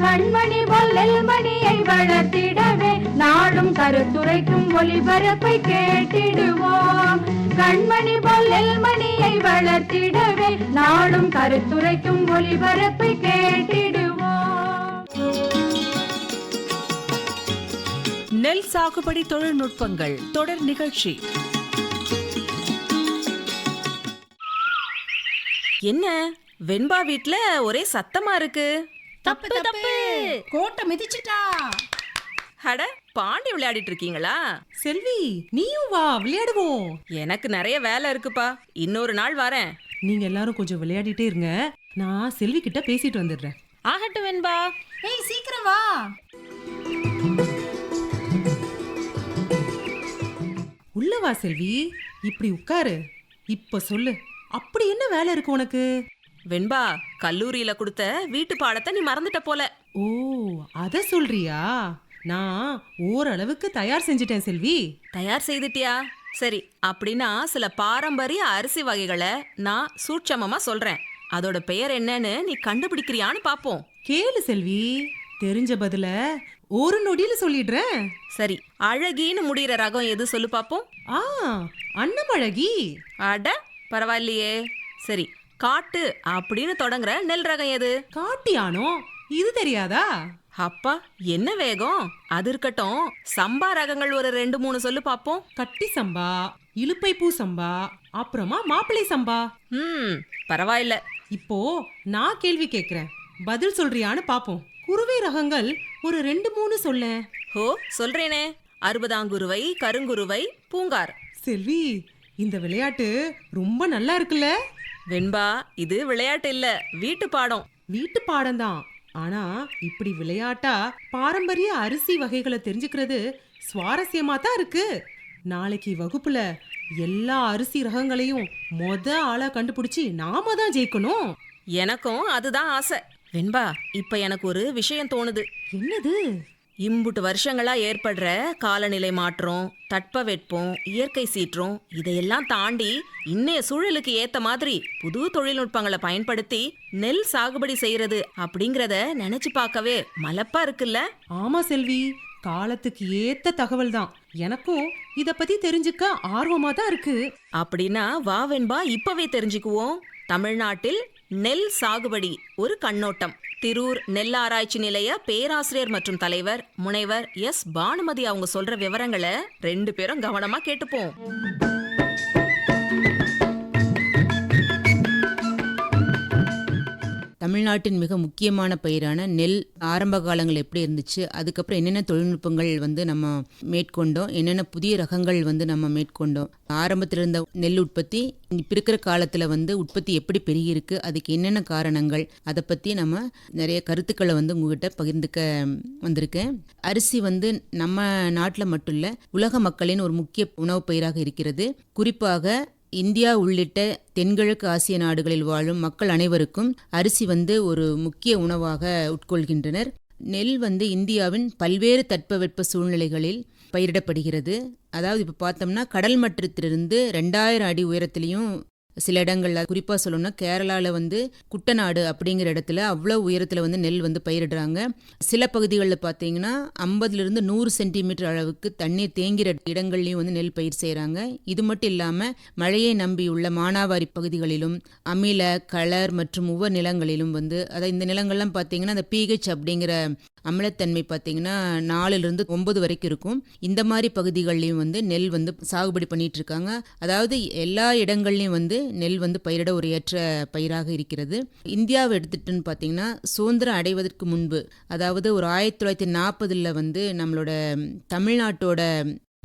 கண்மணி பொல்லில் மணியை வளர்த்திடவே நாடும் கருத்துரைக்கும் ஒளிபரப்பை கேட்டிடுவோம். கண்மணி பொல்லில் மணியை வளர்த்திடவே நாடும் கருத்துரைக்கும் ஒளிபரப்பை கேட்டிடுவோம். நெல் சாகுபடி தொழில்நுட்பங்கள் தொடர் நிகழ்ச்சி. என்ன? வெண்பா வீட்ல ஒரே சத்தமா இருக்கு. தப்பு தப்பு கோட்டை மிதிச்சிட்டா. அட பாண்டி விளையாடிட்டு இருக்கீங்களா? செல்வி நீயும் வா விளையாடுவோம். எனக்கு நிறைய வேலை இருக்குப்பா. இன்னொரு நாள் வரேன். நீங்க எல்லாரும் கொஞ்சம் விளையாடிட்டே இருங்க. நான் செல்வி கிட்ட பேசிட்டு வந்துடுறேன். ஆகட்டும் வெண்பா. ஏய் சீக்கிரம் வா. உள்ள வா செல்வி. இப்படி உட்காரு. இப்ப சொல்லு. அப்படி என்ன வேலை இருக்கு உனக்கு? வெண்பா கல்லூரியில கொடுத்த வீட்டு பாடத்தை நீ மறந்துட்ட போல. ஓ அத சொல்றியா? நான் ஓரளவுக்கு தயார் செஞ்சிட்டேன் செல்வி. தயார் செய்துட்டியா? சரி அப்படின்னா சில பாரம்பரிய அரிசி வகைகளை நான் சூட்சமமா சொல்றேன். அதோட பெயர் என்னன்னு நீ கண்டுபிடிக்கிறியான்னு பாப்போம். கேளு செல்வி. தெரிஞ்ச பதில ஒரு நொடியில சொல்லிடுறேன். சரி அழகின்னு முடிகிற ரகம் எது சொல்லு பாப்போம். ஆ அன்னமழகி. அட பரவாயில்லையே. சரி காட்டு அப்படின்னு தொடங்குற நெல் ரகம் எது? காட்டியானோ? இது தெரியாதா? அப்பா என்ன வேகம்? அது இருக்கட்டும். சம்பா ரகங்கள் ஒரு ரெண்டு மூணு சொல்லு பாப்போம். கட்டி சம்பா இலுப்பை பூ சம்பா அப்புறமா மாப்பிளை சம்பா. ம் பரவாயில்ல. இப்போ நான் கேள்வி கேக்குறேன். பதில் சொல்றியான்னு பாப்போம். குருவை ரகங்கள் ஒரு ரெண்டு மூணு சொல்லேன் ஹோ சொல்றேனே. அறுபதாங்குருவை கருங்குருவை பூங்கார். செல்வி இந்த விளையாட்டு ரொம்ப நல்லா இருக்குல்ல? வெண்பா இது விளையாட்டு இல்ல வீட்டு பாடம். வீட்டு பாடம்தான் ஆனா இப்படி விளையாட்டா பாரம்பரிய அரிசி வகைகளை தெரிஞ்சுக்கிறது சுவாரஸ்யமா தான் இருக்கு. நாளைக்கு வகுப்புல எல்லா அரிசி ரகங்களையும் மொத ஆளா கண்டுபிடிச்சி நாம தான் ஜெயிக்கணும். எனக்கும் அதுதான் ஆசை. வெண்பா இப்ப எனக்கு ஒரு விஷயம் தோணுது. என்னது? இம்புட்டு வருஷங்களா ஏற்படுற காலநிலை மாற்றம் தட்பவெட்பம் இயற்கை சீற்றம் இதையெல்லாம் தாண்டி இன்னைய சூழலுக்கு ஏத்த மாதிரி புது தொழில்நுட்பங்களை பயன்படுத்தி நெல் சாகுபடி செய்யறது அப்படிங்கறத நினைச்சு பார்க்கவே மலப்பா இருக்குல்ல? ஆமா செல்வி காலத்துக்கு ஏத்த தகவல் தான். எனக்கும் இத பத்தி தெரிஞ்சுக்க ஆர்வமா தான் இருக்கு. அப்படின்னா வா வெண்பா இப்பவே தெரிஞ்சுக்குவோம். தமிழ்நாட்டில் நெல் சாகுபடி ஒரு கண்ணோட்டம். திரூர் நெல் ஆராய்ச்சி நிலைய பேராசிரியர் மற்றும் தலைவர் முனைவர் எஸ். பானுமதி அவங்க சொல்ற விவரங்களை ரெண்டு பேரும் கவனமா கேட்டுப்போம். தமிழ்நாட்டின் மிக முக்கியமான பயிரான நெல் ஆரம்ப காலங்கள் எப்படி இருந்துச்சு அதுக்கப்புறம் என்னென்ன தொழில்நுட்பங்கள் வந்து நம்ம மேற்கொண்டோம் என்னென்ன புதிய ரகங்கள் வந்து நம்ம மேற்கொண்டோம். ஆரம்பத்தில் இருந்த நெல் உற்பத்தி இப்போ இருக்கிற காலத்தில் வந்து உற்பத்தி எப்படி பெருகியிருக்கு அதுக்கு என்னென்ன காரணங்கள் அதை பற்றி நம்ம நிறைய கருத்துக்களை வந்து உங்ககிட்ட பகிர்ந்துக்க வந்திருக்கேன். அரிசி வந்து நம்ம நாட்டில் மட்டும் இல்லை உலக மக்களின் ஒரு முக்கிய உணவு பயிராக இருக்கிறது. குறிப்பாக இந்தியா உள்ளிட்ட தென்கிழக்கு ஆசிய நாடுகளில் வாழும் மக்கள் அனைவருக்கும் அரிசி வந்து ஒரு முக்கிய உணவாக உட்கொள்கின்றனர். நெல் வந்து இந்தியாவின் பல்வேறு தட்பவெட்ப சூழ்நிலைகளில் பயிரிடப்படுகிறது. அதாவது இப்போ பார்த்தோம்னா கடல் மட்டத்திலிருந்து ரெண்டாயிரம் அடி உயரத்திலையும் சில இடங்களில் குறிப்பாக சொல்லணும்னா கேரளாவில் வந்து குட்டநாடு அப்படிங்கிற இடத்துல அவ்வளோ உயரத்தில் வந்து நெல் வந்து பயிரிடுறாங்க. சில பகுதிகளில் பார்த்தீங்கன்னா ஐம்பதுலேருந்து நூறு சென்டிமீட்டர் அளவுக்கு தண்ணீர் தேங்கிற இடங்கள்லையும் வந்து நெல் பயிர் செய்கிறாங்க இது மட்டும் இல்லாமல் மழையை நம்பியுள்ள மானாவாரி பகுதிகளிலும் அமில களர் மற்றும் உவ நிலங்களிலும் வந்து அதாவது இந்த நிலங்கள்லாம் பார்த்தீங்கன்னா அந்த பிஹெச் அப்படிங்கிற அமிலத்தன்மை பார்த்தீங்கன்னா நாலுலேருந்து ஒன்பது வரைக்கும் இருக்கும். இந்த மாதிரி பகுதிகள்லையும் வந்து நெல் வந்து சாகுபடி பண்ணிட்டு இருக்காங்க. அதாவது எல்லா இடங்கள்லையும் வந்து நெல் வந்து பயிரிட ஒரு ஏற்ற பயிராக இருக்கிறது. இந்தியாவை எடுத்துட்டுன்னு பார்த்தீங்கன்னா சுதந்திரம் அடைவதற்கு முன்பு அதாவது ஒரு ஆயிரத்தி தொள்ளாயிரத்தி நாற்பதில் வந்து நம்மளோட தமிழ்நாட்டோட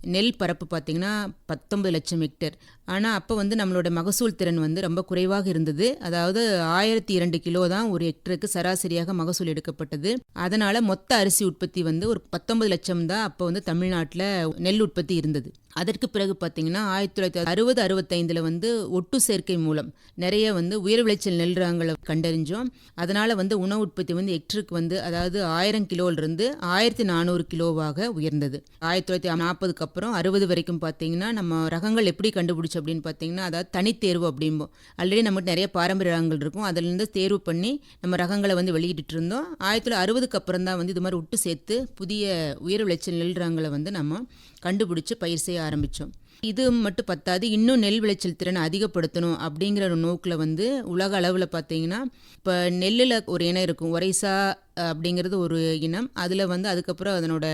நெல் பரப்பு பார்த்தீங்கன்னா பத்தொம்பது லட்சம் ஹெக்டேர் ஆனால் அப்போ வந்து நம்மளோட மகசூல் திறன் வந்து ரொம்ப குறைவாக இருந்தது. அதாவது ஆயிரத்தி இரண்டு கிலோ தான் ஒரு ஹெக்டருக்கு சராசரியாக மகசூல் எடுக்கப்பட்டது. அதனால் மொத்த அரிசி உற்பத்தி வந்து ஒரு பத்தொன்பது லட்சம் தான் அப்போ வந்து தமிழ்நாட்டில் நெல் உற்பத்தி இருந்தது. அதற்கு பிறகு பார்த்தீங்கன்னா ஆயிரத்தி தொள்ளாயிரத்தி அறுபது அறுபத்தைந்தில் வந்து ஒட்டு சேர்க்கை மூலம் நிறைய வந்து உயர் விளைச்சல் நெல் ரகங்களை கண்டறிஞ்சோம். அதனால் வந்து உணவு உற்பத்தி வந்து ஹெக்டருக்கு வந்து அதாவது ஆயிரம் கிலோவிலிருந்து ஆயிரத்தி நானூறு கிலோவாக உயர்ந்தது. ஆயிரத்தி தொள்ளாயிரத்தி நாற்பதுக்கு அப்புறம் அறுபது வரைக்கும் பார்த்தீங்கன்னா நம்ம ரகங்கள் எப்படி கண்டுபிடிச்சு அப்படின்னு பார்த்தீங்கன்னா அதாவது தனித்தேர்வு அப்படிம்போம் ஆல்ரெடி நம்மகிட்ட நிறைய பாரம்பரிய ரகங்கள் இருக்கும். அதிலிருந்து தேர்வு பண்ணி நம்ம ரகங்களை வந்து வெளியிட்டு இருந்தோம். ஆயிரத்தி தொள்ளாயிரத்தி அறுபதுக்கு அப்புறம் தான் வந்து இது மாதிரி ஒட்டு சேர்த்து புதிய உயர் விளைச்சல் நெல் ரகங்களை வந்து நம்ம கண்டுபிடிச்சு பயிர் செய்ய ஆரம்பித்தோம் இது மட்டும் பத்தாது இன்னும் நெல் விளைச்சல் திறனை அதிகப்படுத்தணும் அப்படிங்கிற ஒரு நோக்கில் வந்து உலக அளவில் பார்த்தீங்கன்னா இப்போ நெல்லில் ஒரு இனம் இருக்கும். ஒரைசா அப்படிங்கிறது ஒரு இனம். அதில் வந்து அதுக்கப்புறம் அதனோட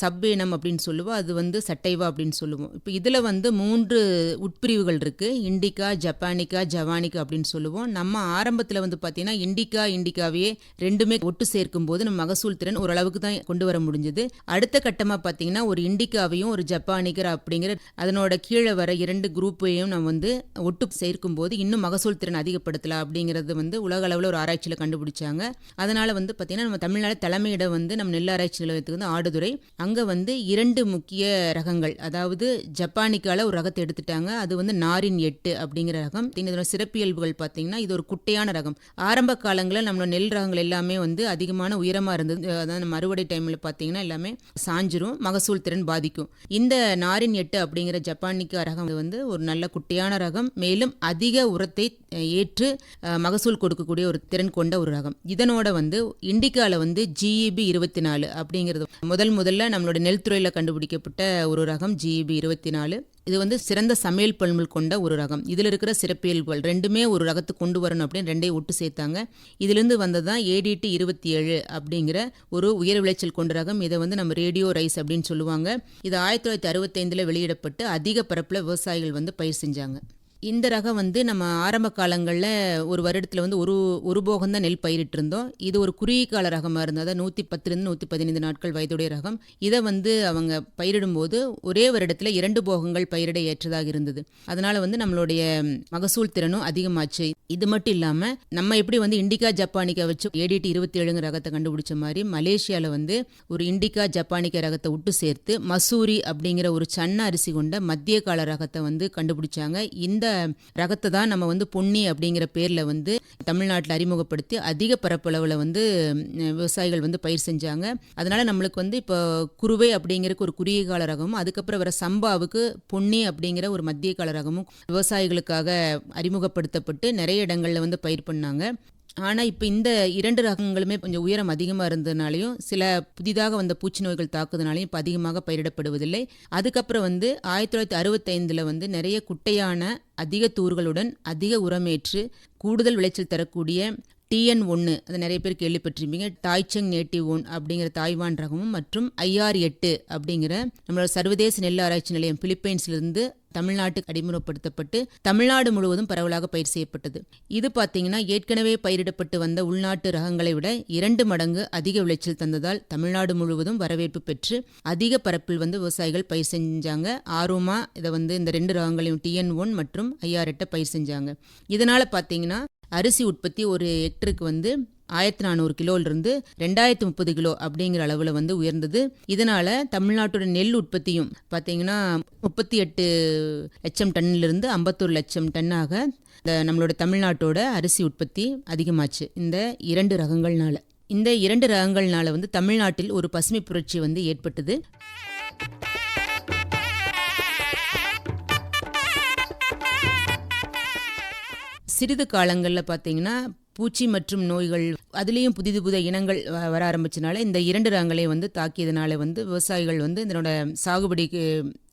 சப் இனம் அப்படின்னு சொல்லுவோம். அது வந்து சட்டைவா அப்படின்னு சொல்லுவோம். இப்போ இதில் வந்து மூன்று உட்பிரிவுகள் இருக்குது இண்டிகா ஜப்பானிக்கா ஜவானிக்கா அப்படின்னு சொல்லுவோம். நம்ம ஆரம்பத்தில் வந்து பார்த்திங்கன்னா இண்டிகா இண்டிகாவையே ரெண்டுமே ஒட்டு சேர்க்கும் போது நம்ம மகசூல் திறன் ஓரளவுக்கு தான் கொண்டு வர முடிஞ்சது. அடுத்த கட்டமாக பார்த்தீங்கன்னா ஒரு இண்டிகாவையும் ஒரு ஜப்பானிக்கர் அப்படிங்கிற அதனோட கீழே வர இரண்டு குரூப்பையும் நம்ம வந்து ஒட்டு சேர்க்கும் போது இன்னும் மகசூல் திறன் அதிகப்படுத்தலாம் அப்படிங்கிறது வந்து உலக அளவில் ஒரு ஆராய்ச்சியில் கண்டுபிடிச்சாங்க. அதனால் வந்து பார்த்திங்கன்னா நம்ம தமிழ்நாடு தலைமையிடம் வந்து நம்ம நெல் ஆராய்ச்சி நிலையத்துக்கு வந்து ஆடுதுறை. அங்கே வந்து இரண்டு முக்கிய ரகங்கள் அதாவது ஜப்பானிக்கால ஒரு ரகத்தை எடுத்துட்டாங்க. அது வந்து நாரின் எட்டு அப்படிங்கிற ரகம். இதோட சிறப்பியல்புகள் பார்த்தீங்கன்னா இது ஒரு குட்டையான ரகம். ஆரம்ப காலங்களில் நம்மளோட நெல் ரகங்கள் எல்லாமே வந்து அதிகமான உயரமாக இருந்தது. அதாவது நம்ம அறுவடை டைமில் பார்த்தீங்கன்னா எல்லாமே சாஞ்சிரும் மகசூல் திறன் பாதிக்கும். இந்த நாரின் எட்டு அப்படிங்கிற ஜப்பானிக்கா ரகம் வந்து ஒரு நல்ல குட்டையான ரகம். மேலும் அதிக உரத்தை ஏற்று மகசூல் கொடுக்கக்கூடிய ஒரு திறன் கொண்ட ஒரு ரகம். இதனோட வந்து இண்டிகாவில் வந்து ஜிஇபி இருபத்தி நாலு அப்படிங்கிறது முதல் முதல்ல நம்மளோட நெல் துறையில் கண்டுபிடிக்கப்பட்ட ஒரு ரகம் ஜிஇபி இருபத்தி நாலு இது வந்து சிறந்த சமையல் பண்புகள் கொண்ட ஒரு ரகம். இதில் இருக்கிற சிறப்பியல்புகள் ரெண்டுமே ஒரு ரகத்துக்கு கொண்டு வரணும் அப்படின்னு ரெண்டையும் ஒட்டு சேர்த்தாங்க. இதிலிருந்து வந்தது தான் ஏடிடி இருபத்தி ஏழு அப்படிங்கிற ஒரு உயர் விளைச்சல் கொண்ட ரகம். இதை வந்து நம்ம ரேடியோ ரைஸ் அப்படின்னு சொல்லுவாங்க. இது ஆயிரத்தி தொள்ளாயிரத்தி அறுபத்தைந்தில் வெளியிடப்பட்டு அதிக பரப்பில் விவசாயிகள் வந்து பயிர் செஞ்சாங்க. இந்த ரகம் வந்து நம்ம ஆரம்ப காலங்களில் ஒரு வருடத்தில் வந்து ஒரு ஒரு போகம் தான் நெல் பயிரிட்டு இருந்தோம். இது ஒரு குறுகிய கால ரகமாக இருந்தது அதாவது நூற்றி பத்துலேருந்து நூற்றி பதினைந்து நாட்கள் வயதுடைய ரகம். இதை வந்து அவங்க பயிரிடும்போது ஒரே வருடத்தில் இரண்டு போகங்கள் பயிரிட ஏற்றதாக இருந்தது. அதனால் வந்து நம்மளுடைய மகசூல் திறனும் அதிகமாச்சு. இது மட்டும் இல்லாமல் நம்ம எப்படி வந்து இண்டிகா ஜப்பானிக்கா வச்சு ஏடிடி இருபத்தி ஏழுங்க ரகத்தை கண்டுபிடிச்ச மாதிரி மலேசியாவில் வந்து ஒரு இண்டிகா ஜப்பானிக்கா ரகத்தை விட்டு சேர்த்து மசூரி அப்படிங்கிற ஒரு சன்ன அரிசி கொண்ட மத்திய கால ரகத்தை வந்து கண்டுபிடிச்சாங்க. இந்த ரகத்தை தான் நம்ம வந்து பொன்னி அப்படிங்கிற பேரில் வந்து தமிழ்நாட்டில் அறிமுகப்படுத்தி அதிக பரப்பளவில் வந்து விவசாயிகள் வந்து பயிர் செஞ்சாங்க. அதனால் நம்மளுக்கு வந்து இப்போ குருவை அப்படிங்கிறக்கு ஒரு குறுகிய கால ரகமும் அதுக்கப்புறம் வர சம்பாவுக்கு பொன்னி அப்படிங்கிற ஒரு மத்திய கால ரகமும் விவசாயிகளுக்காக அறிமுகப்படுத்தப்பட்டு நிறைய இடங்களில் வந்து பயிர் பண்ணாங்க. ஆனால் இப்போ இந்த இரண்டு ரகங்களுமே கொஞ்சம் உயரம் அதிகமாக இருந்ததுனாலையும் சில புதிதாக வந்த பூச்சி நோய்கள் தாக்குதனாலையும் இப்போ அதிகமாக பயிரிடப்படுவதில்லை. அதுக்கப்புறம் வந்து ஆயிரத்தி தொள்ளாயிரத்தி அறுபத்தைந்தில் வந்து நிறைய குட்டையான அதிக தூர்களுடன் அதிக உரமேற்று கூடுதல் விளைச்சல் தரக்கூடிய டிஎன் ஒன்று அது நிறைய பேர் கேள்விப்பட்டிருப்பீங்க டாய்ச்சங் நேட்டிவ் ஒன் அப்படிங்கிற தாய்வான் ரகமும் மற்றும் ஐஆர் எட்டு அப்படிங்கிற நம்மளோட சர்வதேச நெல் ஆராய்ச்சி நிலையம் பிலிப்பைன்ஸ்லேருந்து தமிழ்நாட்டுக்கு அடிமுறைப்படுத்தப்பட்டு தமிழ்நாடு முழுவதும் பரவலாக பயிர் செய்யப்பட்டது. இது பார்த்தீங்கன்னா ஏற்கனவே பயிரிடப்பட்டு வந்த உள்நாட்டு ரகங்களை விட இரண்டு மடங்கு அதிக விளைச்சல் தந்ததால் தமிழ்நாடு முழுவதும் வரவேற்பு பெற்று அதிக பரப்பில் வந்து விவசாயிகள் பயிர் செஞ்சாங்க. ஆர்வமாக இதை வந்து இந்த ரெண்டு ரகங்களையும் டிஎன் ஒன் மற்றும் ஐஆர் எட்டை பயிர் செஞ்சாங்க. இதனால் பார்த்தீங்கன்னா அரிசி உற்பத்தி ஒரு ஹெக்டருக்கு வந்து ஆயிரத்தி நானூறு கிலோலிருந்து ரெண்டாயிரத்தி முப்பது கிலோ அப்படிங்கிற அளவில் வந்து உயர்ந்தது. இதனால் தமிழ்நாட்டோட நெல் உற்பத்தியும் பார்த்தீங்கன்னா முப்பத்தி எட்டு லட்சம் டன்னிலிருந்து ஐம்பத்தொரு லட்சம் டன்னாக இந்த நம்மளோட தமிழ்நாட்டோட அரிசி உற்பத்தி அதிகமாச்சு இந்த இரண்டு ரகங்கள்னால. இந்த இரண்டு ரகங்கள்னால வந்து தமிழ்நாட்டில் ஒரு பசுமை புரட்சி வந்து ஏற்பட்டது. சிறிது காலங்களில் பார்த்தீங்கன்னா பூச்சி மற்றும் நோய்கள் அதுலேயும் புதிது புதிய இனங்கள் வ- வர ஆரம்பிச்சனால இந்த இரண்டு ரகங்களையும் வந்து தாக்கியதுனால வந்து விவசாயிகள் வந்து இதனோட சாகுபடிக்கு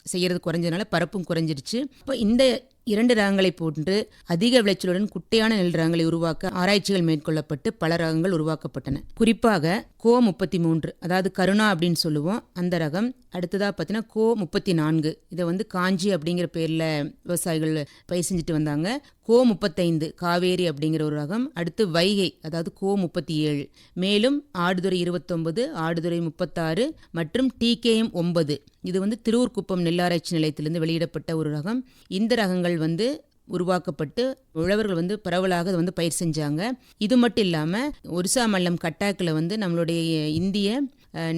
செய்கிறது குறைஞ்சதுனால பரப்பும் குறைஞ்சிருச்சு. இப்போ இந்த இரண்டு ரகங்களை போன்று அதிக விளைச்சலுடன் குட்டையான நெல் ரகங்களை உருவாக்க ஆராய்ச்சிகள் மேற்கொள்ளப்பட்டு பல ரகங்கள் உருவாக்கப்பட்டன. குறிப்பாக கோ முப்பத்தி மூன்று அதாவது கருணா அப்படின்னு சொல்லுவோம். அந்த ரகம் அடுத்ததாக பார்த்தீங்கன்னா கோ முப்பத்தி நான்கு இதை வந்து காஞ்சி அப்படிங்கிற பேரில் விவசாயிகள் பயிர் செஞ்சுட்டு வந்தாங்க. கோ முப்பத்தைந்து காவேரி அப்படிங்கிற ஒரு ரகம். அடுத்து வைகை அதாவது கோ முப்பத்தி ஏழு மேலும் ஆடுதுறை இருபத்தொன்பது ஆடுதுறை முப்பத்தாறு மற்றும் டிகேஎம் ஒன்பது. இது வந்து திருவூர்குப்பம் நெல்லாராய்ச்சி நிலையத்திலிருந்து வெளியிடப்பட்ட ஒரு ரகம். இந்த ரகங்கள் வந்து உருவாக்கப்பட்டு உழவர்கள் வந்து பரவலாக அதை வந்து பயிர் செஞ்சாங்க. இது மட்டும் இல்லாமல் ஒரிசா மல்லம் கட்டாக்கில் வந்து நம்மளுடைய இந்திய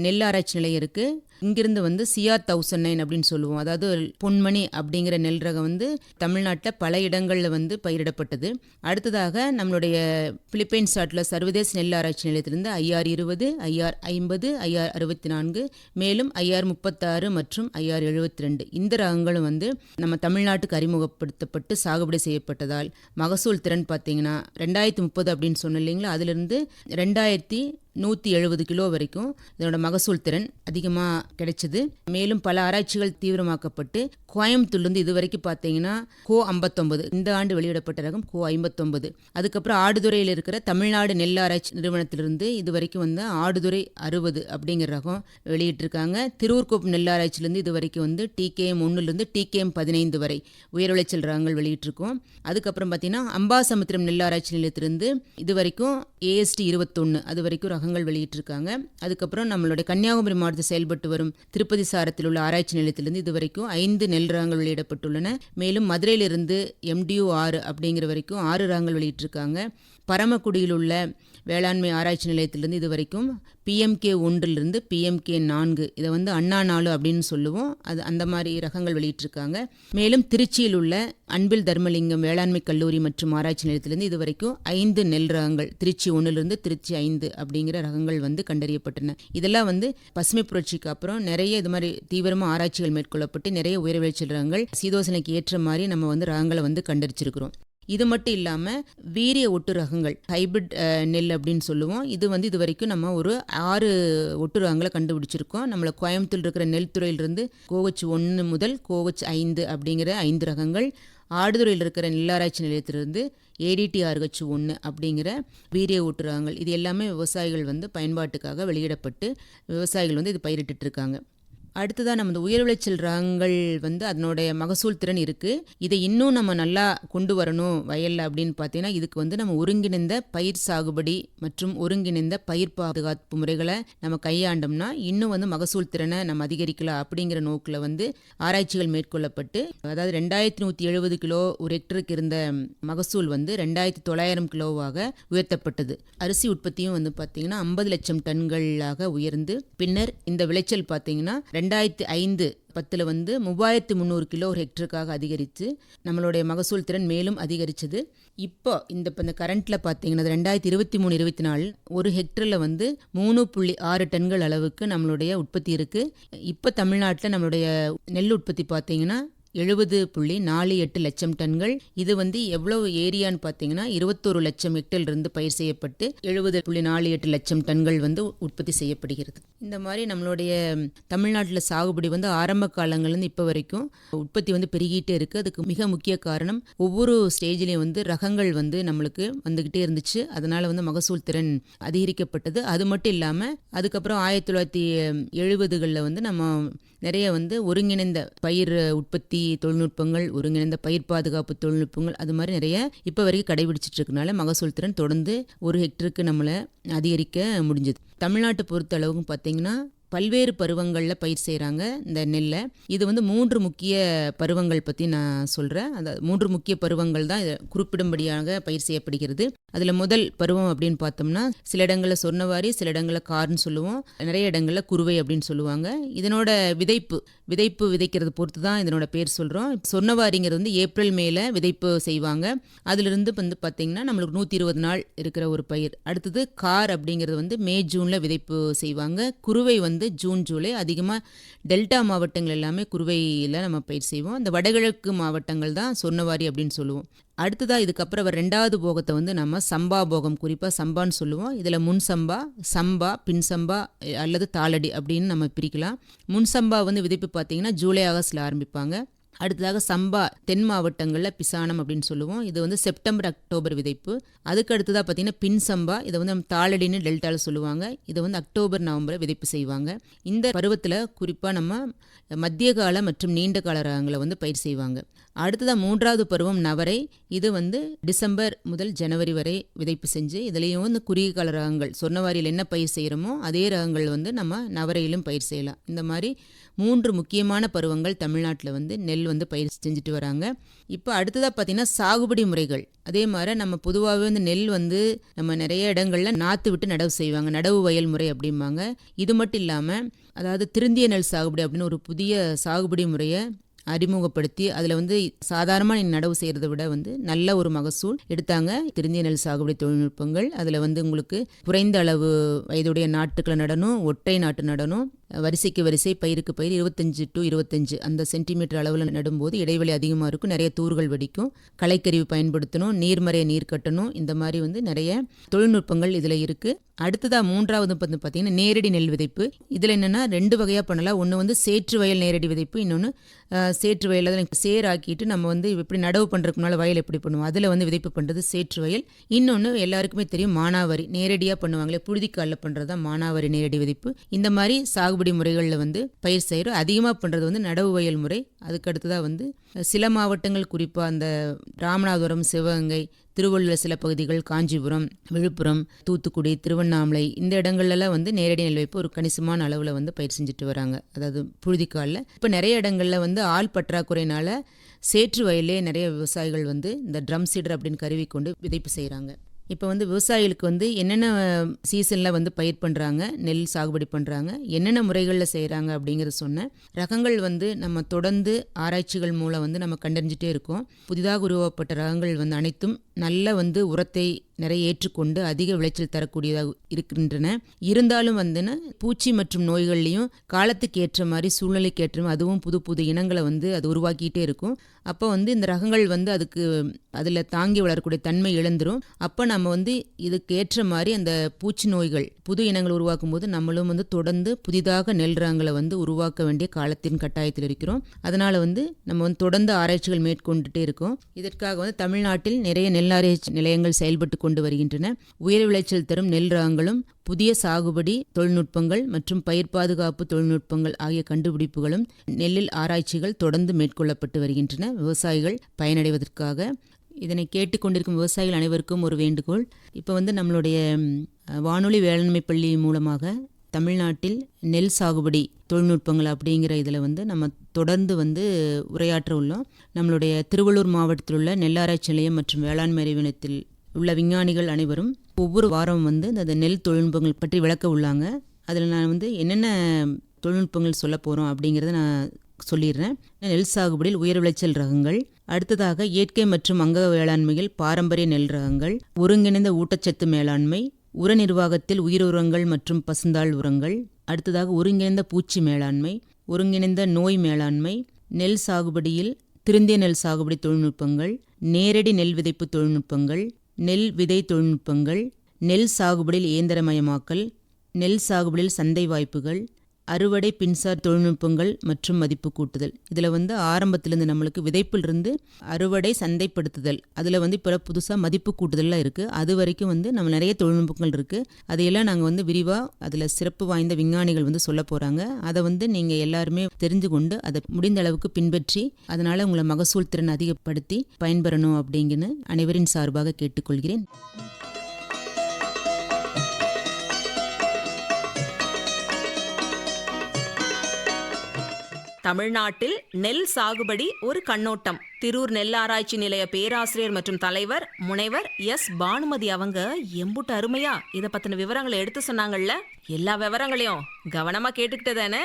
நெல் ஆராய்ச்சி நிலையம் இருக்குது இங்கிருந்து வந்து சியா தௌசண்ட் நைன் அப்படின்னு சொல்லுவோம். அதாவது பொன்மணி அப்படிங்கிற நெல் ரகம் வந்து தமிழ்நாட்டில் பல இடங்களில் வந்து பயிரிடப்பட்டது. அடுத்ததாக நம்மளுடைய பிலிப்பைன்ஸ் நாட்டில் சர்வதேச நெல் ஆராய்ச்சி நிலையத்திலிருந்து ஐஆர் இருபது ஐஆர் ஐம்பது ஐஆர் அறுபத்தி நான்கு மேலும் ஐஆர் முப்பத்தாறு மற்றும் ஐஆர் எழுபத்தி ரெண்டு. இந்த ரகங்களும் வந்து நம்ம தமிழ்நாட்டுக்கு அறிமுகப்படுத்தப்பட்டு சாகுபடி செய்யப்பட்டதால் மகசூல் திறன் பார்த்தீங்கன்னா ரெண்டாயிரத்தி முப்பது அப்படின்னு சொன்ன இல்லைங்களா? அதிலிருந்து ரெண்டாயிரத்தி நூற்றி எழுபது கிலோ வரைக்கும் இதனோட மகசூல் திறன் அதிகமாக கிடைச்சது. மேலும் பல ஆராய்ச்சிகள் தீவிரமாக்கப்பட்டு கோயம்புத்தூர்லேருந்து இது வரைக்கும் பார்த்தீங்கன்னா கோ ஐம்பத்தொம்பது இந்த ஆண்டு வெளியிடப்பட்ட ரகம் கோ ஐம்பத்தொம்பது அதுக்கப்புறம் ஆடுதுறையில் இருக்கிற தமிழ்நாடு நெல் ஆராய்ச்சி நிறுவனத்திலிருந்து இது வரைக்கும் வந்து ஆடுதுறை அறுபது அப்படிங்கிற ரகம் வெளியிட்டிருக்காங்க. திருவூர்கோப்பு நெல் ஆராய்ச்சியிலேருந்து இது வரைக்கும் வந்து டிகேஎம் ஒன்றுலேருந்து டிகேஎம் பதினைந்து வரை உயர் விளைச்சல் ரகங்கள் வெளியிட்டிருக்கோம். அதுக்கப்புறம் பார்த்தீங்கன்னா அம்பாசமுத்திரம் நெல் ஆராய்ச்சி நிலையத்திலிருந்து இது வரைக்கும் ஏஎஸ்டி இருபத்தொன்று அது வரைக்கும் ரகம் புத்தகங்கள் வெளியிட்டிருக்காங்க. அதுக்கப்புறம் நம்மளுடைய கன்னியாகுமரி மாவட்டத்தில் செயல்பட்டு வரும் திருப்பதி சாரத்தில் உள்ள ஆராய்ச்சி நிலையத்திலிருந்து இது வரைக்கும் ஐந்து நெல் ரகங்கள் வெளியிடப்பட்டுள்ளன. மேலும் மதுரையிலிருந்து எம்டியூ ஆறு அப்படிங்கிற வரைக்கும் ஆறு ரகங்கள் வெளியிட்டிருக்காங்க. பரமக்குடியில் உள்ள வேளாண்மை ஆராய்ச்சி நிலையத்திலிருந்து இது வரைக்கும் பிஎம்கே ஒன்றிலிருந்து பிஎம்கே நான்கு இதை வந்து அண்ணா நாலு அப்படின்னு சொல்லுவோம். அது அந்த மாதிரி ரகங்கள் வெளியிட்டிருக்காங்க. மேலும் திருச்சியில் உள்ள அன்பில் தர்மலிங்கம் வேளாண்மை கல்லூரி மற்றும் ஆராய்ச்சி நிலையத்திலிருந்து இது வரைக்கும் ஐந்து நெல் ரகங்கள் திருச்சி ஒன்றிலிருந்து திருச்சி ஐந்து அப்படிங்கிற ரகங்கள் வந்து கண்டறியப்பட்டன. இதெல்லாம் வந்து பசுமை புரட்சிக்கு அப்புறம் நிறைய இது மாதிரி தீவிரமாக ஆராய்ச்சிகள் மேற்கொள்ளப்பட்டு நிறைய உயர் விளைச்சல் ரகங்கள் சீதோசனைக்கு ஏற்ற மாதிரி நம்ம வந்து ரகங்களை வந்து கண்டறிச்சிருக்கிறோம். இது மட்டும் இல்லாமல் வீரிய ஒட்டு ரகங்கள் ஹைபிரிட் நெல் அப்படின்னு சொல்லுவோம். இது வந்து இது வரைக்கும் நம்ம ஒரு ஆறு ஒட்டு ரகங்களை கண்டுபிடிச்சிருக்கோம். நம்மளை கோயம்புத்தூர் இருக்கிற நெல் துறையிலிருந்து கோவச் ஒன்று முதல் கோவச் ஐந்து அப்படிங்கிற ஐந்து ரகங்கள் ஆடுதுறையில் இருக்கிற நெல்லாராய்ச்சி நிலையத்திலிருந்து ஏடிடி ஆர்ஹெச் ஒன்று அப்படிங்கிற வீரிய ஒட்டுரகங்கள் இது எல்லாமே விவசாயிகள் வந்து பயன்பாட்டுக்காக வெளியிடப்பட்டு விவசாயிகள் வந்து இது பயிரிட்டுருக்காங்க இருக்காங்க. அடுத்ததாக நம்ம இந்த உயர் விளைச்சல் ரகங்கள் வந்து அதனுடைய மகசூல் திறன் இருக்குது இதை இன்னும் நம்ம நல்லா கொண்டு வரணும் வயலில் அப்படின்னு பார்த்தீங்கன்னா இதுக்கு வந்து நம்ம ஒருங்கிணைந்த பயிர் சாகுபடி மற்றும் ஒருங்கிணைந்த பயிர் பாதுகாப்பு முறைகளை நம்ம கையாண்டோம்னா இன்னும் வந்து மகசூல் திறனை நம்ம அதிகரிக்கலாம் அப்படிங்கிற நோக்கில் வந்து ஆராய்ச்சிகள் மேற்கொள்ளப்பட்டு அதாவது ரெண்டாயிரத்தி நூற்றி எழுபது கிலோ ஒரு ஹெக்டருக்கு இருந்த மகசூல் வந்து ரெண்டாயிரத்தி தொள்ளாயிரம் கிலோவாக உயர்த்தப்பட்டது. அரிசி உற்பத்தியும் வந்து பார்த்தீங்கன்னா ஐம்பது லட்சம் டன்களாக உயர்ந்து பின்னர் இந்த விளைச்சல் பார்த்தீங்கன்னா ரெண்டாயிரத்தி ஐந்து பத்தில் வந்து மூவாயிரத்து முந்நூறு கிலோ ஒரு ஹெக்டருக்காக அதிகரித்து நம்மளுடைய மகசூல் திறன் மேலும் அதிகரிச்சது. இப்போ இந்த இப்போ இந்த கரண்ட்டில் பார்த்தீங்கன்னா ரெண்டாயிரத்தி இருபத்தி மூணு இருபத்தி நாலு ஒரு ஹெக்டரில் வந்து மூணு புள்ளி ஆறு டன்கள் அளவுக்கு நம்மளுடைய உற்பத்தி இருக்குது இப்போ தமிழ்நாட்டில் நம்மளுடைய நெல் உற்பத்தி பார்த்தீங்கன்னா எழுபது புள்ளி நாலு எட்டு லட்சம் டன்கள். இது வந்து எவ்வளவு ஏரியான்னு பார்த்தீங்கன்னா இருபத்தோரு லட்சம் ஹெக்டேர் இருந்து பயிர் செய்யப்பட்டு எழுபது புள்ளி நாலு எட்டு லட்சம் டன்கள் வந்து உற்பத்தி செய்யப்படுகிறது. இந்த மாதிரி நம்மளுடைய தமிழ்நாட்டில் சாகுபடி வந்து ஆரம்ப காலங்கள்லேருந்து இப்போ வரைக்கும் உற்பத்தி வந்து பெருகிட்டே இருக்குது அதுக்கு மிக முக்கிய காரணம் ஒவ்வொரு ஸ்டேஜ்லேயும் வந்து ரகங்கள் வந்து நம்மளுக்கு வந்துக்கிட்டே இருந்துச்சு. அதனால் வந்து மகசூல் திறன் அதிகரிக்கப்பட்டது. அது மட்டும் இல்லாமல் அதுக்கப்புறம் ஆயிரத்தி தொள்ளாயிரத்தி எழுபதுகளில் வந்து நம்ம நிறைய வந்து ஒருங்கிணைந்த பயிர் உற்பத்தி தொழில்நுட்பங்கள் ஒருங்கிணைந்த பயிர் பாதுகாப்பு தொழில்நுட்பங்கள் அது மாதிரி நிறைய இப்போ வரைக்கும் கடைபிடிச்சிட்டு இருக்கனால மகசூல் திறன் தொடர்ந்து ஒரு ஹெக்டருக்கு நம்மளை அதிகரிக்க முடிஞ்சது. தமிழ்நாட்டை பொறுத்த அளவுக்கு பார்த்தீங்கன்னா பல்வேறு பருவங்களில் பயிர் செய்கிறாங்க இந்த நெல்லை. இது வந்து மூன்று முக்கிய பருவங்கள் பற்றி நான் சொல்கிறேன் அந்த மூன்று முக்கிய பருவங்கள் தான் இதை குறிப்பிடும்படியாக பயிர் செய்யப்படுகிறது. அதில் முதல் பருவம் அப்படின்னு பார்த்தோம்னா சில இடங்களில் சொன்னவாரி சில இடங்களில் கார்னு சொல்லுவோம். நிறைய இடங்களில் குருவை அப்படின்னு சொல்லுவாங்க. இதனோட விதைப்பு விதைப்பு விதைக்கிறது பொறுத்து தான் இதனோட பேர் சொல்கிறோம் சொன்னவாரிங்கிறது வந்து ஏப்ரல் மேல விதைப்பு செய்வாங்க. அதிலிருந்து வந்து பார்த்திங்கன்னா நம்மளுக்கு நூற்றி இருபது நாள் இருக்கிற ஒரு பயிர். அடுத்தது கார் அப்படிங்கிறது வந்து மே ஜூனில் விதைப்பு செய்வாங்க. குருவை வந்து ஜூன் ஜூலை அதிகமாக டெல்டா மாவட்டங்கள் எல்லாமே குருவையில் நம்ம பயிர் செய்வோம். இந்த வடகிழக்கு மாவட்டங்கள் தான் சொன்னவாரி அப்படின்னு சொல்லுவோம். அடுத்ததாக இதுக்கப்புறம் வர ரெண்டாவது போகத்தை வந்து நம்ம சம்பா போகம் குறிப்பாக சம்பான்னு சொல்லுவோம். இதில் முன் சம்பா சம்பா பின் சம்பா அல்லது தாளடி அப்படின்னு நம்ம பிரிக்கலாம். முன் சம்பா வந்து விதைப்பு பார்த்தீங்கன்னா ஜூலை ஆகஸ்டில் ஆரம்பிப்பாங்க. அடுத்ததாக சம்பா தென் மாவட்டங்களில் பிசானம் அப்படின்னு சொல்லுவோம். இது வந்து செப்டம்பர் அக்டோபர் விதைப்பு. அதுக்கு அடுத்ததாக பார்த்தீங்கன்னா பின் சம்பா இதை வந்து நம்ம தாளடின்னு டெல்டாவில் சொல்லுவாங்க. இதை வந்து அக்டோபர் நவம்பரை விதைப்பு செய்வாங்க. இந்த பருவத்தில் குறிப்பாக நம்ம மத்திய கால மற்றும் நீண்ட கால ரகங்களை வந்து பயிர் செய்வாங்க. அடுத்ததாக மூன்றாவது பருவம் நவரை. இது வந்து டிசம்பர் முதல் ஜனவரி வரை விதைப்பு செஞ்சு இதுலேயும் வந்து குறுகிய கால ரகங்கள் சொன்னவாரியில் என்ன பயிர் செய்கிறோமோ அதே ரகங்கள் வந்து நம்ம நவரையிலும் பயிர் செய்யலாம். இந்த மாதிரி மூன்று முக்கியமான பருவங்கள் தமிழ்நாட்டில் வந்து நெல் வந்து பயிர் செஞ்சுட்டு வராங்க. இப்போ அடுத்ததாக பார்த்தீங்கன்னா சாகுபடி முறைகள். அதே மாதிரி நம்ம பொதுவாகவே வந்து நெல் வந்து நம்ம நிறைய இடங்கள்ல நாற்று விட்டு நடவு செய்வாங்க. நடவு வயல் முறை அப்படிம்பாங்க. இது மட்டும் இல்லாமல் அதாவது திருந்திய நெல் சாகுபடி அப்படின்னு ஒரு புதிய சாகுபடி முறையை அறிமுகப்படுத்தி அதில் வந்து சாதாரணமாக நீ நடவு செய்கிறத விட வந்து நல்ல ஒரு மகசூல் எடுத்தாங்க. திருந்திய நெல் சாகுபடி தொழில்நுட்பங்கள். அதில் வந்து உங்களுக்கு குறைந்த அளவு வயதுடைய நாட்டுக்களை நடணும் ஒற்றை நாட்டு நடணும். வரிசைக்கு வரிசை பயிருக்கு பயிர் இருபத்தஞ்சு டு இருபத்தஞ்சு அந்த சென்டிமீட்டர் அளவில் நடும்போது இடைவெளி அதிகமாக இருக்கும். நிறைய தூர்கள் வெடிக்கும். கலைக்கருவி பயன்படுத்தணும் நீர்மறைய நீர் கட்டணும். இந்த மாதிரி வந்து நிறைய தொழில்நுட்பங்கள் இதில் இருக்குது அடுத்ததாக மூன்றாவது வந்து பார்த்தீங்கன்னா நேரடி நெல் விதைப்பு. இதில் என்னென்னா ரெண்டு வகையாக பண்ணலாம். ஒன்று வந்து சேற்று வயல் நேரடி விதைப்பு இன்னொன்று சேற்று வயல் அதில் சேராக்கிட்டு நம்ம வந்து எப்படி நடவு பண்ணுறதுக்கு முன்னால் வயல் எப்படி பண்ணுவோம். அதில் வந்து விதைப்பு பண்ணுறது சேற்று வயல். இன்னொன்று எல்லாருக்குமே தெரியும் மானாவரி. நேரடியாக பண்ணுவாங்களே புழுதிக்காலில் பண்ணுறது தான் மானாவரி நேரடி விதைப்பு. இந்த மாதிரி சாகுபடி முறைகளில் வந்து பயிர் செய்கிறோம் அதிகமாக பண்ணுறது வந்து நடவு வயல் முறை. அதுக்கு அடுத்ததாக வந்து சில மாவட்டங்கள் குறிப்பாக அந்த ராமநாதபுரம் சிவகங்கை திருவள்ளுவர் சில பகுதிகள் காஞ்சிபுரம் விழுப்புரம் தூத்துக்குடி திருவண்ணாமலை இந்த இடங்கள்லாம் வந்து நேரடி நெல் வைப்பு ஒரு கணிசமான அளவில் வந்து பயிர் செஞ்சுட்டு வராங்க. அதாவது புழுதிக்காலில். இப்போ நிறைய இடங்களில் வந்து ஆள் பற்றாக்குறையினால சேற்று வயலே நிறைய விவசாயிகள் வந்து இந்த ட்ரம் சீடர் அப்படின்னு கருவி கொண்டு விதைப்பு செய்கிறாங்க இப்போ வந்து விவசாயிகளுக்கு வந்து என்னென்ன சீசனில் வந்து பயிர் பண்ணுறாங்க நெல் சாகுபடி பண்ணுறாங்க என்னென்ன முறைகளில் செய்கிறாங்க அப்படிங்கிறத சொன்ன ரகங்கள் வந்து நம்ம தொடர்ந்து ஆராய்ச்சிகள் மூலம் வந்து நம்ம கண்டறிஞ்சிட்டே இருக்கோம். புதிதாக உருவாக்கப்பட்ட ரகங்கள் வந்து அனைத்தும் நல்ல வந்து உரத்தை நிறைய ஏற்றுக்கொண்டு அதிக விளைச்சல் தரக்கூடியதாக இருக்கின்றன. இருந்தாலும் வந்துன்னா பூச்சி மற்றும் நோய்கள்லையும் காலத்துக்கு ஏற்ற மாதிரி சூழ்நிலைக்கு ஏற்ற மாதிரி அதுவும் புது புது இனங்களை வந்து அது உருவாக்கிட்டே இருக்கும். அப்போ வந்து இந்த ரகங்கள் வந்து அதுக்கு அதில் தாங்கி வளரக்கூடிய தன்மை இழந்துரும். அப்போ நம்ம வந்து இதுக்கு ஏற்ற மாதிரி அந்த பூச்சி நோய்கள் புது இனங்கள் உருவாக்கும் போது நம்மளும் வந்து தொடர்ந்து புதிதாக நெல் ரகங்களை வந்து உருவாக்க வேண்டிய காலத்தின் கட்டாயத்தில் இருக்கிறோம். அதனால் வந்து நம்ம வந்து தொடர்ந்து ஆராய்ச்சிகள் மேற்கொண்டுட்டே இருக்கோம். இதற்காக வந்து தமிழ்நாட்டில் நிறைய நெல் ஆராய்ச்சி நிலையங்கள் செயல்பட்டு கொண்டு வருகின்றன. உயர் விளைச்சல் தரும் நெல் ரகங்களும் புதிய சாகுபடி தொழில்நுட்பங்கள் மற்றும் பயிர் பாதுகாப்பு தொழில்நுட்பங்கள் ஆகிய கண்டுபிடிப்புகளும் நெல்லில் ஆராய்ச்சிகள் தொடர்ந்து மேற்கொள்ளப்பட்டு வருகின்றன. விவசாயிகள் பயனடைவதற்காக இதனை கேட்டுக்கொண்டிருக்கும் விவசாயிகள் அனைவருக்கும் ஒரு வேண்டுகோள். இப்போ வந்து நம்மளுடைய வானொலி வேளாண்மை பள்ளி மூலமாக தமிழ்நாட்டில் நெல் சாகுபடி தொழில்நுட்பங்கள் அப்படிங்கிற இதில் வந்து நம்ம தொடர்ந்து வந்து உரையாற்ற உள்ளோம். நம்மளுடைய திருவள்ளூர் மாவட்டத்தில் உள்ள நெல்லாராய்ச்சி நிலையம் மற்றும் வேளாண்மை அறிவினத்தில் உள்ள விஞ்ஞானிகள் அனைவரும் ஒவ்வொரு வாரம் வந்து இந்த நெல் தொழில்நுட்பங்கள் பற்றி விளக்க உள்ளாங்க. அதில் நான் வந்து என்னென்ன தொழில்நுட்பங்கள் சொல்ல போகிறோம் அப்படிங்கிறத நான் சொல்லிடுறேன். நெல் சாகுபடியில் உயர் விளைச்சல் ரகங்கள் அடுத்ததாக இயற்கை மற்றும் அங்க வேளாண்மையில் பாரம்பரிய நெல் ரகங்கள் ஒருங்கிணைந்த ஊட்டச்சத்து மேலாண்மை உர நிர்வாகத்தில் உயிர் உரங்கள் மற்றும் பசுந்தாள் உரங்கள் அடுத்ததாக ஒருங்கிணைந்த பூச்சி மேலாண்மை ஒருங்கிணைந்த நோய் மேலாண்மை நெல் சாகுபடியில் திருந்திய நெல் சாகுபடி தொழில்நுட்பங்கள் நேரடி நெல் விதைப்பு தொழில்நுட்பங்கள் நெல் விதை தொழில்நுட்பங்கள் நெல் சாகுபடியில் இயந்திரமயமாக்கல் நெல் சாகுபடியில் சந்தை வாய்ப்புகள் அறுவடை பின்சார் தொழில்நுட்பங்கள் மற்றும் மதிப்பு கூட்டுதல். இதில் வந்து ஆரம்பத்திலேருந்து நம்மளுக்கு விதைப்பிலிருந்து அறுவடை சந்தைப்படுத்துதல். அதில் வந்து இப்போ புதுசாக மதிப்பு கூட்டுதல்லாம் இருக்குது அது வரைக்கும் வந்து நம்ம நிறைய தொழில்நுட்பங்கள் இருக்குது அதையெல்லாம் நாங்கள் வந்து விரிவாக அதில் சிறப்பு வாய்ந்த விஞ்ஞானிகள் வந்து சொல்ல போகிறாங்க அதை வந்து நீங்கள் எல்லாருமே தெரிஞ்சு கொண்டு அதை முடிந்த அளவுக்கு பின்பற்றி அதனால் உங்களை மகசூல் திறன் அதிகப்படுத்தி பயன்பெறணும் அப்படிங்கன்னு அனைவரின் சார்பாக கேட்டுக்கொள்கிறேன். தமிழ்நாட்டில் நெல் சாகுபடி ஒரு கண்ணோட்டம். திரூர் நெல் ஆராய்ச்சி நிலைய பேராசிரியர் மற்றும் தலைவர் முனைவர் எஸ். பானுமதி அவங்க எம்புட்டு அருமையா இத பத்தின விவரங்களை எடுத்து சொன்னாங்கல்ல? எல்லா விவரங்களையும் கவனமா கேட்டுக்கிட்டதானே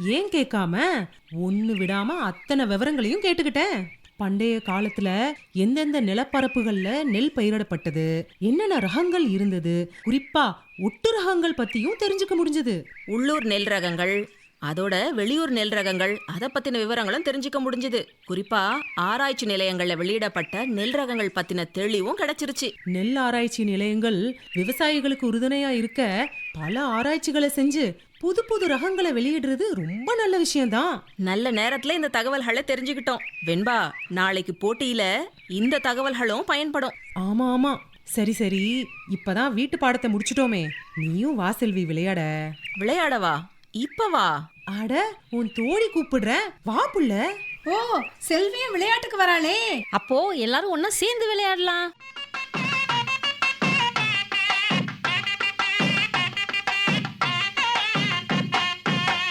ஏன் கேட்காம? ஒன்னு விடாம அத்தனை விவரங்களையும் கேட்டுக்கிட்டேன். பண்டைய காலத்துல எந்தெந்த நிலப்பரப்புகள்ல நெல் பயிரிடப்பட்டது என்னென்ன ரகங்கள் இருந்தது குறிப்பா ஒட்டு ரகங்கள் பத்தியும் தெரிஞ்சுக்க முடிஞ்சது. உள்ளூர் நெல் ரகங்கள் அதோட வெளியூர் நெல் ரகங்கள் அதை பத்தின விவரங்களும் தெரிஞ்சுக்க முடிஞ்சது. குறிப்பா ஆராய்ச்சி நிலையங்கள்ல வெளியிடப்பட்ட நெல் ரகங்கள் பத்தின தெளிவும் கிடைச்சிருச்சு. நெல் ஆராய்ச்சி நிலையங்கள் விவசாயிகளுக்கு உறுதுணையா இருக்க பல ஆராய்ச்சிகளை செஞ்சு புது புது ரகங்களை வெளியிடுறது ரொம்ப நல்ல விஷயம்தான். நல்ல நேரத்துல இந்த தகவல்களை தெரிஞ்சுக்கிட்டோம். வெண்பா நாளைக்கு போட்டியில இந்த தகவல்களும் பயன்படும். ஆமா ஆமா. சரி சரி. இப்பதான் வீட்டு பாடத்தை முடிச்சிட்டோமே. நீயும் வா செல்வி விளையாட. விளையாடவா? இப்ப வா. அட உன் தோழி கூப்பிடுற வா புள்ள. ஓ செல்வியும் விளையாட்டுக்கு வராளே. அப்போ எல்லாரும் ஒண்ணா சேர்ந்து விளையாடலாம்.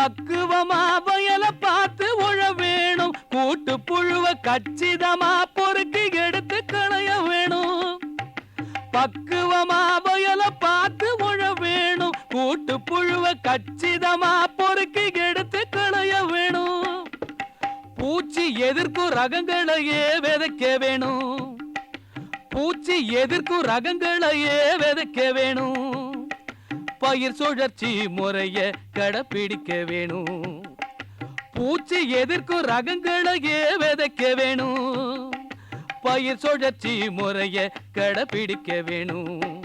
பக்குவமா வயல பார்த்து உழ வேணும். கூட்டு புழுவ கச்சிதமா பொறுக்கி எடுத்து களைய வேணும். பக்குவமா வயல பார்த்து உழ வேணும். கூட்டு புழுவ கச்சிதமா பொறுக்கி எடுத்து களைய வேணும். பூச்சி எதிர்க்கும் ரகங்களையே விதைக்க வேணும். பூச்சி எதிர்க்கும் ரகங்களையே விதைக்க வேணும். பயிர் சுழற்சி முறைய கடைப்பிடிக்க வேணும். பூச்சி எதிர்க்கும் ரகங்களையே விதைக்க வேணும். பயிர் சுழற்சி முறைய கடைப்பிடிக்க வேணும்.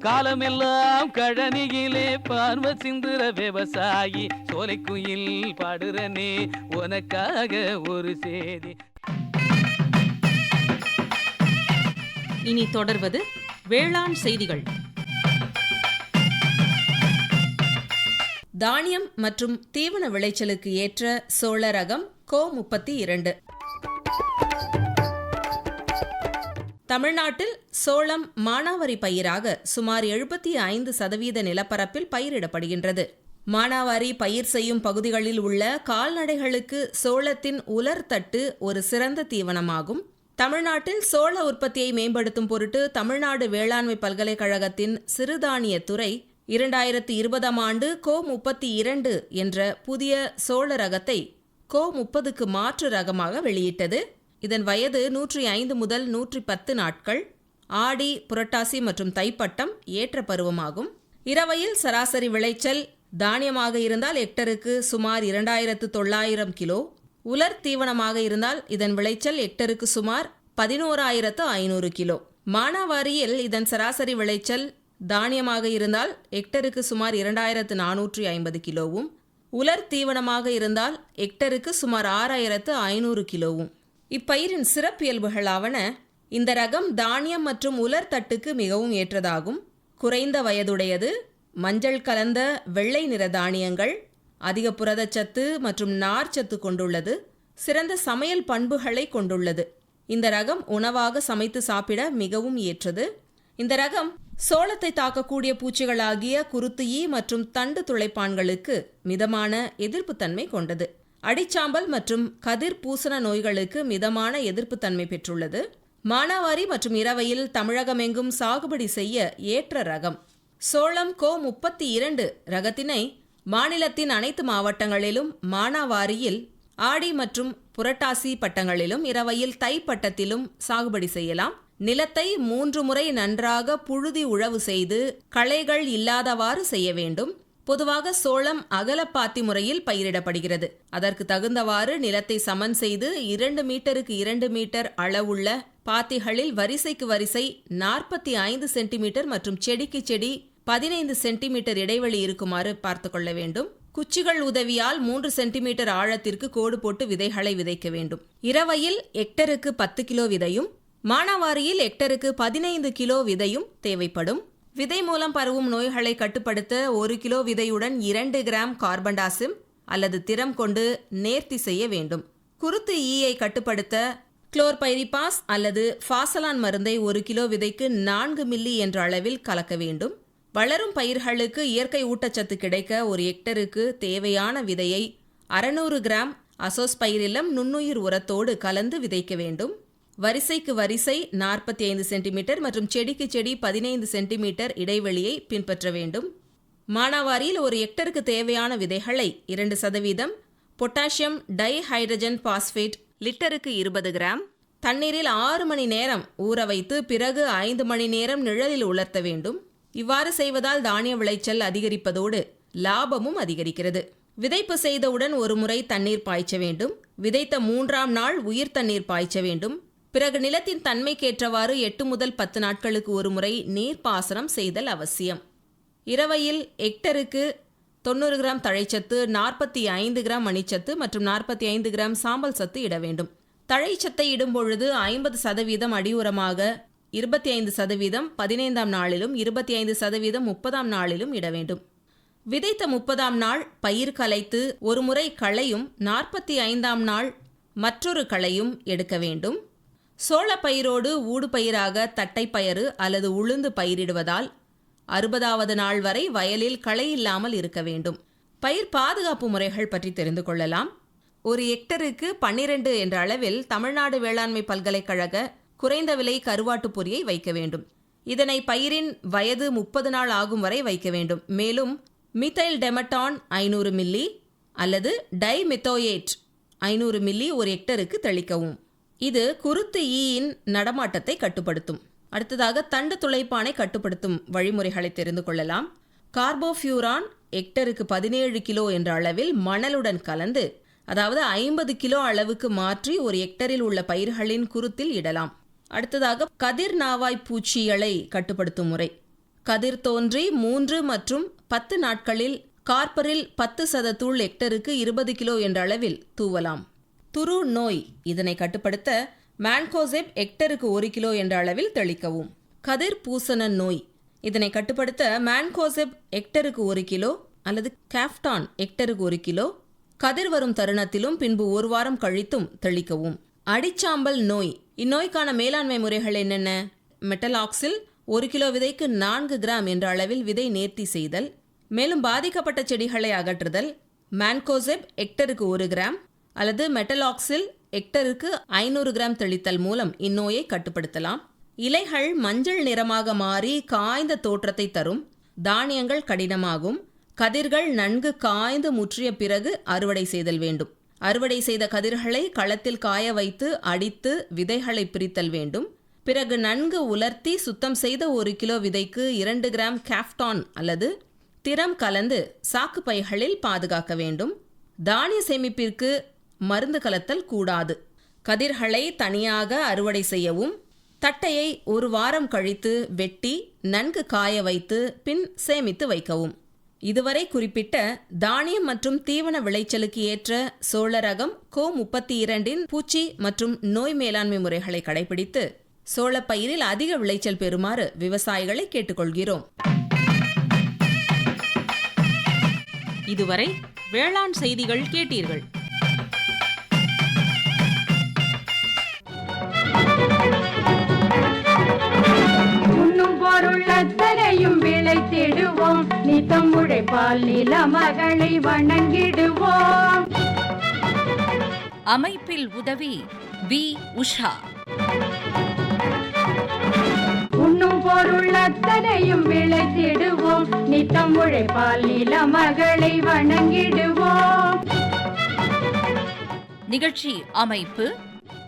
காலமெல்லாம் கழனியிலே பார்வ சிந்துற விவசாயி சோலை குயில் பாடுறனே உனக்காக ஒரு செய்தி இனி தொடர்வது வேளாண் செய்திகள். தானியம் மற்றும் தீவன விளைச்சலுக்கு ஏற்ற சோள ரகம் கோ முப்பத்தி இரண்டு. தமிழ்நாட்டில் சோளம் மானாவாரி பயிராக சுமார் எழுபத்தி ஐந்து சதவீத நிலப்பரப்பில் பயிரிடப்படுகின்றது. மானாவாரி பயிர் செய்யும் பகுதிகளில் உள்ள கால்நடைகளுக்கு சோளத்தின் உலர் தட்டு ஒரு சிறந்த தீவனமாகும். தமிழ்நாட்டில் சோள உற்பத்தியை மேம்படுத்தும் பொருட்டு தமிழ்நாடு வேளாண்மை பல்கலைக்கழகத்தின் சிறுதானிய துறை இரண்டாயிரத்தி இருபதாம் ஆண்டு கோ முப்பத்தி இரண்டு என்ற புதிய சோழ ரகத்தை கோ முப்பதுக்கு மாற்று ரகமாக வெளியிட்டது. இதன் வயது நூற்றி ஐந்து முதல் நூற்றி பத்து நாட்கள். ஆடி புரட்டாசி மற்றும் தைப்பட்டம் ஏற்ற பருவமாகும். இரவையில் சராசரி விளைச்சல் தானியமாக இருந்தால் ஹெக்டருக்கு சுமார் இரண்டாயிரத்து தொள்ளாயிரம் கிலோ. உலர் தீவனமாக இருந்தால் இதன் விளைச்சல் ஹெக்டருக்கு சுமார் பதினோராயிரத்து ஐநூறு கிலோ. மானாவாரியில் இதன் சராசரி விளைச்சல் தானியமாக இருந்தால் ஹெக்டருக்கு சுமார் இரண்டாயிரத்து நானூற்றி ஐம்பது கிலோவும் உலர் தீவனமாக இருந்தால் ஹெக்டருக்கு சுமார் ஆறாயிரத்து ஐநூறு கிலோவும். இப்பயிரின் சிறப்பியல்புகளாவன இந்த ரகம் தானியம் மற்றும் உலர் தட்டுக்கு மிகவும் ஏற்றதாகும். குறைந்த வயதுடையது மஞ்சள் கலந்த வெள்ளை நிற தானியங்கள் அதிக புரதச்சத்து மற்றும் நார்ச்சத்து கொண்டுள்ளது சிறந்த சமையல் பண்புகளை கொண்டுள்ளது. இந்த ரகம் உணவாக சமைத்து சாப்பிட மிகவும் ஏற்றது. இந்த ரகம் சோளத்தை தாக்கக்கூடிய பூச்சிகளாகிய குருத்து ஈ மற்றும் தண்டு துளைப்பான்களுக்கு மிதமான எதிர்ப்புத்தன்மை கொண்டது. அடிச்சாம்பல் மற்றும் கதிர் பூசண நோய்களுக்கு மிதமான எதிர்ப்புத்தன்மை பெற்றுள்ளது. மானாவாரி மற்றும் இரவையில் தமிழகமெங்கும் சாகுபடி செய்ய ஏற்ற ரகம். சோளம் கோ முப்பத்தி இரண்டு ரகத்தினை மாநிலத்தின் அனைத்து மாவட்டங்களிலும் மானாவாரியில் ஆடி மற்றும் புரட்டாசி பட்டங்களிலும் இரவையில் தை பட்டத்திலும் சாகுபடி செய்யலாம். நிலத்தை மூன்று முறை நன்றாக புழுதி உழவு செய்து களைகள் இல்லாதவாறு செய்ய வேண்டும். பொதுவாக சோளம் அகலப்பாத்தி முறையில் பயிரிடப்படுகிறது. அதற்கு தகுந்தவாறு நிலத்தை சமன் செய்து இரண்டு மீட்டருக்கு இரண்டு மீட்டர் அளவுள்ள பாத்திகளில் வரிசைக்கு வரிசை நாற்பத்தி ஐந்து சென்டிமீட்டர் மற்றும் செடிக்கு செடி பதினைந்து சென்டிமீட்டர் இடைவெளி இருக்குமாறு பார்த்து கொள்ள வேண்டும். குச்சிகள் உதவியால் மூன்று சென்டிமீட்டர் ஆழத்திற்கு கோடு போட்டு விதைகளை விதைக்க வேண்டும். இரவையில் ஹெக்டருக்கு பத்து கிலோ விதையும் மானாவாரியில் ஹெக்டருக்கு பதினைந்து கிலோ விதையும் தேவைப்படும். விதை மூலம் பரவும் நோய்களை கட்டுப்படுத்த ஒரு கிலோ விதையுடன் இரண்டு கிராம் கார்பன்டாசிம் அல்லது திறம் கொண்டு நேர்த்தி செய்ய வேண்டும். குருத்து e ஈயை கட்டுப்படுத்த குளோர்பைரிபாஸ் அல்லது ஃபாசலான் மருந்தை ஒரு கிலோ விதைக்கு நான்கு மில்லி என்ற அளவில் கலக்க வேண்டும். வளரும் பயிர்களுக்கு இயற்கை ஊட்டச்சத்து கிடைக்க ஒரு ஹெக்டருக்கு தேவையான விதையை அறநூறு கிராம் அசோஸ்பைரிலம் நுண்ணுயிர் உரத்தோடு கலந்து விதைக்க வேண்டும். வரிசைக்கு வரிசை நாற்பத்தி ஐந்து சென்டிமீட்டர் மற்றும் செடிக்கு செடி பதினைந்து சென்டிமீட்டர் இடைவெளியை பின்பற்ற வேண்டும். மானாவாரியில் ஒரு ஹெக்டருக்கு தேவையான விதைகளை இரண்டு சதவீதம் பொட்டாசியம் டைஹைட்ரஜன் பாஸ்பேட் லிட்டருக்கு இருபது கிராம் தண்ணீரில் ஆறு மணி நேரம் ஊற வைத்து பிறகு ஐந்து மணி நேரம் நிழலில் உலர்த்த வேண்டும். இவ்வாறு செய்வதால் தானிய விளைச்சல் அதிகரிப்பதோடு லாபமும் அதிகரிக்கிறது. விதைப்பு செய்தவுடன் ஒரு முறை தண்ணீர் பாய்ச்ச வேண்டும். விதைத்த மூன்றாம் நாள் உயிர் தண்ணீர் பாய்ச்ச வேண்டும். பிறகு நிலத்தின் தன்மைக்கேற்றவாறு எட்டு முதல் பத்து நாட்களுக்கு ஒரு முறை நீர்ப்பாசனம் செய்தல் அவசியம். இரவையில் ஹெக்டருக்கு தொண்ணூறு கிராம் தழைச்சத்து நாற்பத்தி ஐந்து கிராம் மணிச்சத்து மற்றும் நாற்பத்தி ஐந்து கிராம் சாம்பல் சத்து இட வேண்டும். தழைச்சத்தை இடும்பொழுது ஐம்பது சதவீதம் அடி உரமாக இருபத்தி ஐந்து சதவீதம் பதினைந்தாம் நாளிலும் இருபத்தி ஐந்து சதவீதம் முப்பதாம் நாளிலும் இட வேண்டும். விதைத்த முப்பதாம் நாள் பயிர் கலைத்து ஒரு முறை களையும் நாற்பத்தி ஐந்தாம் நாள் மற்றொரு களையும் எடுக்க வேண்டும். சோளப்பயிரோடு ஊடுபயிராக தட்டைப்பயறு அல்லது உளுந்து பயிரிடுவதால் அறுபதாவது நாள் வரை வயலில் களை இல்லாமல் இருக்க வேண்டும். பயிர் பாதுகாப்பு முறைகள் பற்றி தெரிந்து கொள்ளலாம். ஒரு ஹெக்டருக்கு பன்னிரண்டு என்ற அளவில் தமிழ்நாடு வேளாண்மை பல்கலைக்கழக குறைந்த விலை கருவாட்டு பொரியை வைக்க வேண்டும். இதனை பயிரின் வயது முப்பது நாள் ஆகும் வரை வைக்க வேண்டும். மேலும் மித்தைல் டெமட்டான் ஐநூறு மில்லி அல்லது டைமெத்தோயேட் ஐநூறு மில்லி ஒரு ஹெக்டருக்கு தெளிக்கவும். இது குருத்து ஈயின் நடமாட்டத்தை கட்டுப்படுத்தும். அடுத்ததாக தண்டு துளைப்பானை கட்டுப்படுத்தும் வழிமுறைகளை தெரிந்து கொள்ளலாம். கார்போஃபியூரான் ஹெக்டருக்கு பதினேழு கிலோ என்ற அளவில் மணலுடன் கலந்து அதாவது ஐம்பது கிலோ அளவுக்கு மாற்றி ஒரு ஹெக்டரில் உள்ள பயிர்களின் குருத்தில் இடலாம். அடுத்ததாக கதிர் நாவாய் பூச்சிகளை கட்டுப்படுத்தும் முறை. கதிர் தோன்றி மூன்று மற்றும் பத்து நாட்களில் கார்பரில் பத்து சத தூள் ஹெக்டருக்கு இருபது கிலோ என்ற அளவில் தூவலாம். துரு நோய். இதனை கட்டுப்படுத்த மான்கோசெப் ஹெக்டருக்கு ஒரு கிலோ என்ற அளவில் தெளிக்கவும். கதிர் பூசண நோய். இதனை கட்டுப்படுத்த மான்கோசெப் ஹெக்டருக்கு ஒரு கிலோ அல்லது கேப்டான் ஹெக்டருக்கு ஒரு கிலோ கதிர் வரும் தருணத்திலும் பின்பு ஒரு வாரம் கழித்தும் தெளிக்கவும். அடிச்சாம்பல் நோய். இந்நோய்க்கான மேலாண்மை முறைகள் என்னென்ன? மெட்டலாக்சில் ஒரு கிலோ விதைக்கு நான்கு கிராம் என்ற அளவில் விதை நேர்த்தி செய்தல் மேலும் பாதிக்கப்பட்ட செடிகளை அகற்றுதல் மான்கோசெப் ஹெக்டருக்கு ஒரு கிராம் அல்லது மெட்டலாக்சில் ஹெக்டருக்கு ஐநூறு கிராம் தெளித்தல் மூலம் இந்நோயை கட்டுப்படுத்தலாம். இலைகள் மஞ்சள் நிறமாக மாறி காய்ந்த தோற்றத்தை தரும். தானியங்கள் கடினமாகும். கதிர்கள் நன்கு காய்ந்து முற்றிய பிறகு அறுவடை செய்தல் வேண்டும். அறுவடை செய்த கதிர்களை களத்தில் காய வைத்து அடித்து விதைகளை பிரித்தல் வேண்டும். பிறகு நன்கு உலர்த்தி சுத்தம் செய்த ஒரு கிலோ விதைக்கு இரண்டு கிராம் கேப்டான் அல்லது திறம் கலந்து சாக்கு பைகளில் பாதுகாக்க வேண்டும். தானிய சேமிப்பிற்கு மருந்து கலத்தல் கூடாது. கதிர்களை தனியாக அறுவடை செய்யவும் தட்டையை ஒரு வாரம் கழித்து வெட்டி நன்கு காய வைத்து பின் சேமித்து வைக்கவும். இதுவரை குறிப்பிட்ட தானியம் மற்றும் தீவன விளைச்சலுக்கு ஏற்ற சோழ ரகம் கோ முப்பத்தி இரண்டின் பூச்சி மற்றும் நோய் மேலாண்மை முறைகளை கடைபிடித்து சோளப்பயிரில் அதிக விளைச்சல் பெறுமாறு விவசாயிகளை கேட்டுக்கொள்கிறோம். இதுவரை வேளாண் செய்திகள் கேட்டீர்கள். உண்ணும் பொருள் அத்தனையும் விளைத்திடுவோம். நித்தம் உழைப்பால் நில மகளை வணங்கிடுவோம். அமைப்பில் உதவி வி. உஷா. உண்ணும் பொருள் அத்தனையும் விளைத்திடுவோம். நித்தம் உழைப்பால் நில மகளை வணங்கிடுவோம். நிகழ்ச்சி அமைப்பு